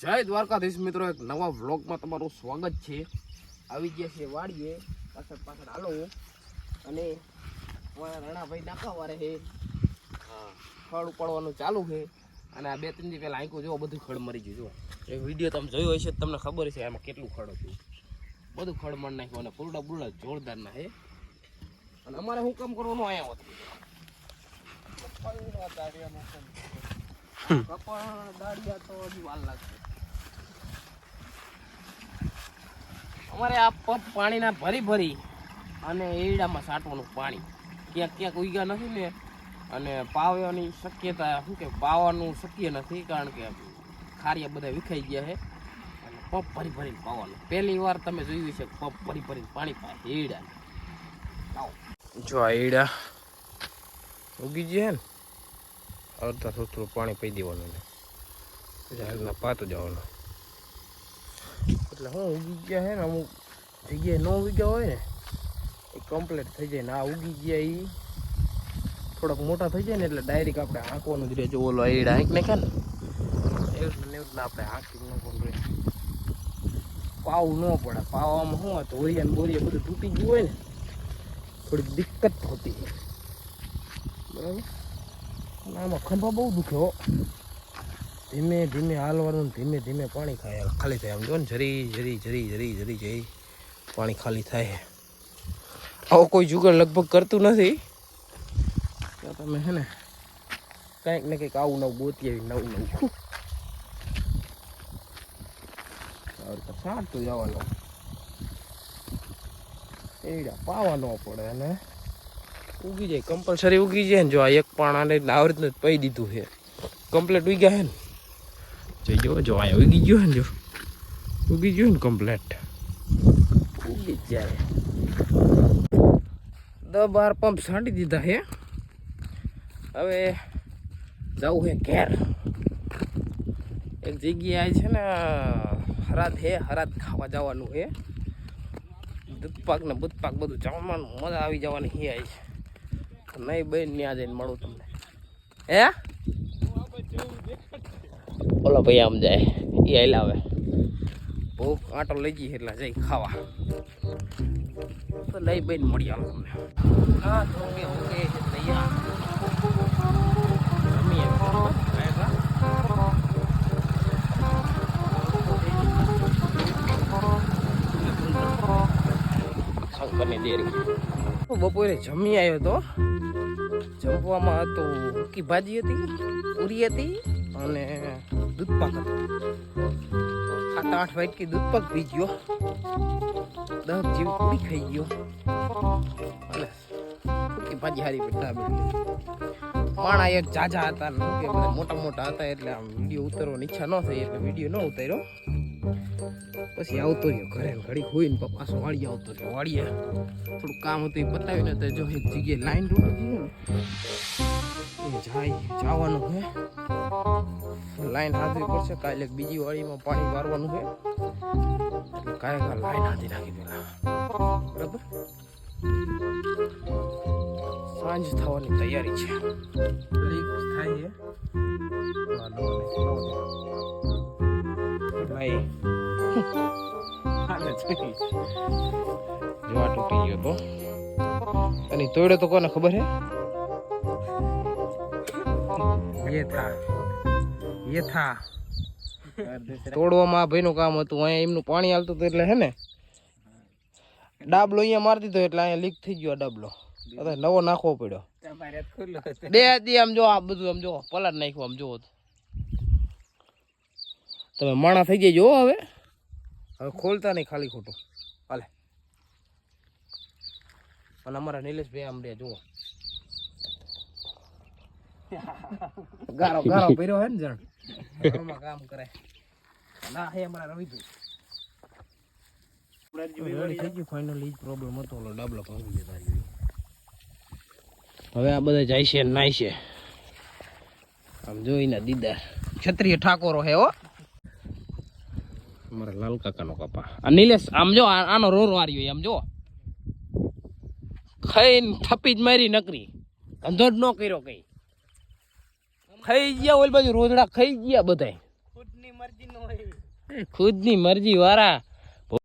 જય દ્વારકાધીશ મિત્રો એક નવા વ્લોગમાં તમારું સ્વાગત છે. આવી ગયા છે વાડીએ. પાછળ પાછળ હાલો અને રણાભાઈ નાખા રહે ફળ ઉપાડવાનું ચાલુ છે. અને આ બે ત્રણ દી પહેલાં આંકું જોવો બધું ખડ મરી ગયું જો એ વીડિયો તમે જોયો હશે તો તમને ખબર છે એમાં કેટલું ખડ હતું. બધું ખડ મળી નાખ્યું અને પૂરડા જોરદાર જોરદારના છે. અને અમારે શું કામ કરવાનું? અહીંયા હતું કપા દાડિયા તો હજી વાર લાગશે અમારે આ પપ પાણીના ભરી ભરી અને એડામાં સાટવાનું પાણી. ક્યાંક ક્યાંક ઉગ્યા નથી ને અને પાવાની શક્યતા શું કે પાવાનું શક્ય નથી કારણ કે ખારિયા બધા વિખાઈ ગયા છે. અને પપ ભરી ભરીને પાવાનું. પહેલી વાર તમે જોયું છે પપ ભરી ભરીને પાણી પાય એડા જો આ એડા ઉગી ગયા ને. અડધા થોડું પાણી પી દેવાનું ને ઝાડના પાતો જવાનો એટલે હું ઉગી ગયા છે ને અમુક જગ્યાએ ન ઉગી ગયા હોય ને એ કમ્પ્લીટ થઈ જાય ને. આ ઉગી ગયા એ થોડાક મોટા થઈ જાય ને એટલે ડાયરેક્ટ આપણે હાંકવાનું જ રહે. જો ઓલો એડ હાંક નાખે ને. એવું ને એવું આપણે હાંકી નાખવાનું રહે. પાવ ન પડે. પાવામાં શું હતું ઓરિયા ને બોરિયા બધું તૂટી ગયું હોય ને થોડીક દિક્કત થતી. બરાબર? આમાં ખંભા બહુ દુખ્યો ધીમે ધીમે હાલવાનું ધીમે ધીમે પાણી ખાય. ખાલી થાય. આમ જો ને જરી જરી જરી જરી જરી જરી. પાણી ખાલી થાય. આવો કોઈ જુગાડ લગભગ કરતું નથી. તમે હે ને કંઈક ને કંઈક આવું નવું ગોતી આવી નવું નવું. સાચું જવાનું. એડા પાવા ન પડે અને ઉગી જાય કમ્પલસરી ઉગી જાય ને જો આ એક પાણાને આને રીતનું જ પઈ દીધું છે. કમ્પ્લેટ ઉગ્યા હે ને? જોઈ જો જો આ ઉગી ગયો ને જો. ઉગી ગયો ને કમ્પ્લેટ ઉગી જાય. દસ બાર પંપ છાંટી દીધા છે. હવે જવું છે ઘેર. એક જગ્યાએ છે ને, હરાત હે હરાત ખાવા જવાનું છે. દૂધપાક ને બુધપાક બધું જમવાનું, મજા આવી જવાની હે આઈ છે. નહીં બેન ત્યાં જઈને મળું તમને હે બોલો ભાઈ આમ જાય એ હલાવે ભૂખ આટો લઈ જઈએ એટલે જઈ ખાવા તો લઈ બેન મળી આવો તમને હા તો ઓકે ઓકે તૈયાર બની ડેરી બપોરે જમી આવ્યો હતો જમવામાં હતું ઉકી ભાજી હતી, પૂરી હતી અને દૂધપાક હતો. સાત આઠ વાટકી દૂધપાક પી ગયો. દસ જેવી પૂરી ખાઈ ગયો. અને ઉકી ભાજી હારી બેઠા માણા એક જાજા હતા મોટા મોટા હતા એટલે આમ વીડિયો ઉતરવાની ઈચ્છા ન થઈ, એટલે વીડિયો ન ઉતાર્યો. પછી આવતો રહ્યો. ઘરે ને હોય ને પાછો વાળી આવતો રહ્યો. વાળીએ થોડું કામ હતું એ પતાવીને તો જો એક જગ્યાએ લાઈન તૂટી ગઈ ને જાય જવાનું છે. લાઈન હાથવી પડશે કાલે બીજી વાળીમાં પાણી વારવાનું છે. એટલે કાંઈ કાલે લાઈન હાથી નાખી પેલા બરાબર? સાંજ થવાની તૈયારી છે. થાય છે. નહીં જોવા તૂટી ગયો તો. અને તોડ્યો તો કોને ખબર હે? યે થા. યે થા. તોડવામાં ભાઈનું કામ હતું. અહીંયા એમનું પાણી આવતું હતું એટલે હે ને? ડાબલો અહીંયા મારતી દીધો એટલે અહીંયા લીક થઈ ગયો ડાબલો. નવો નાખવો પડ્યો. બે દી આમ જો આ બધું આમ જો પલટ નાખ્યો આમ જોવો તમે માણા થઈ જાય જો હવે. હવે ખોલતા નહીં ખાલી ખોટું. હાલે. અને અમારા નિલેશભાઈ આમ રે જુઓ. ગારો ગારો પહેર્યો હે ને જણ કામ કરે. ના હે અમારા રવિભાઈ થઈ ગયું ફાઇનલી પ્રોબ્લેમ હતો ઓલો ડાબલો ભાંગી દેતા હવે આ બધા જાય છે નાય છે. આમ જોઈને દીદાર. ક્ષત્રિય ઠાકોરો હે હો. અમારા લાલ કાકાનો કપા. આ નિલેશ આમ જો આનો રોરો આર્યો આમ જો. ખાઈને થપી જ મારી નકરી. ધંધો જ ન કર્યો કઈ. ખાઈ ગયા ઓલ બાજુ રોજડા ખાઈ ગયા બધાય. ખુદની મરજી વાળા